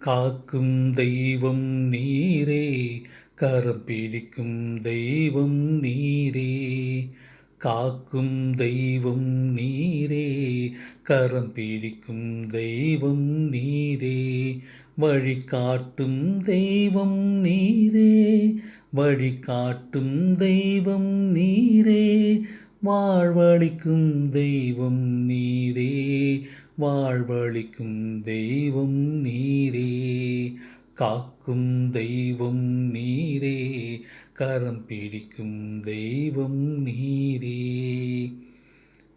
காக்கும் தெய்வம் நீரே கரம் பிடிக்கும் தெய்வம் நீரே. காக்கும் தெய்வம் நீரே கரம் பிடிக்கும் தெய்வம் நீரே. வழிகாட்டும் தெய்வம் நீரே வழிகாட்டும் தெய்வம் நீரே. வாழ்வழிக்கும் தெய்வம் நீரே வாழ்வழிக்கும் தெய்வம் நீரே. காக்கும் தெய்வம் நீரே கரம் பிடிக்கும் தெய்வம் நீரே.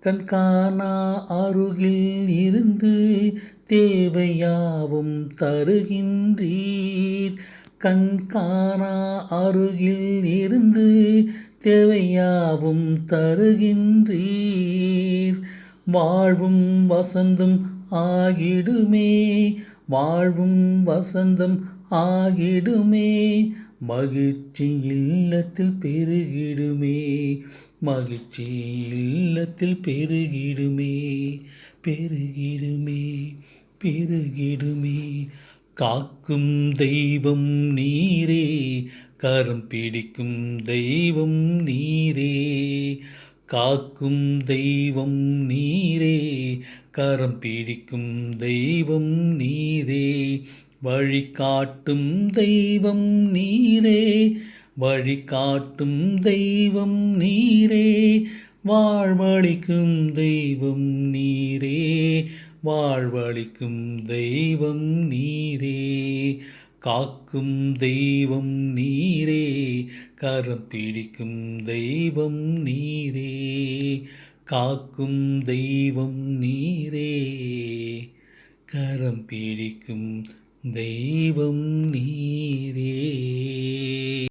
கண்காணா அருகில் இருந்து தேவையாவும் தருகின்றீர். கண்காணா அருகில் இருந்து தேவையாவும் தருகின்றீர். வாழ்வும் வசந்தம் ஆகிடுமே வாழ்வும் வசந்தம் ஆகிடுமே மகிழ்ச்சி இல்லத்தில் பெருகிடுமே மகிழ்ச்சி இல்லத்தில் பெருகிடுமே பெருகிடுமே பெருகிடுமே. காக்கும் தெய்வம் நீரே கரம் பிடிக்கும் தெய்வம் நீரே காக்கும் தெய்வம் நீரே கரம் பிடிக்கும் தெய்வம் நீரே வழிகாட்டும் தெய்வம் நீரே வழிகாட்டும் தெய்வம் நீரே வாழ்வழிக்கும் தெய்வம் நீரே வாழ்வழிக்கும் தெய்வம் நீரே. காக்கும் தெய்வம் நீரே கரம் பிடிக்கும் தெய்வம் நீரே காக்கும் தெய்வம் நீரே கரம் பிடிக்கும் தெய்வம் நீரே.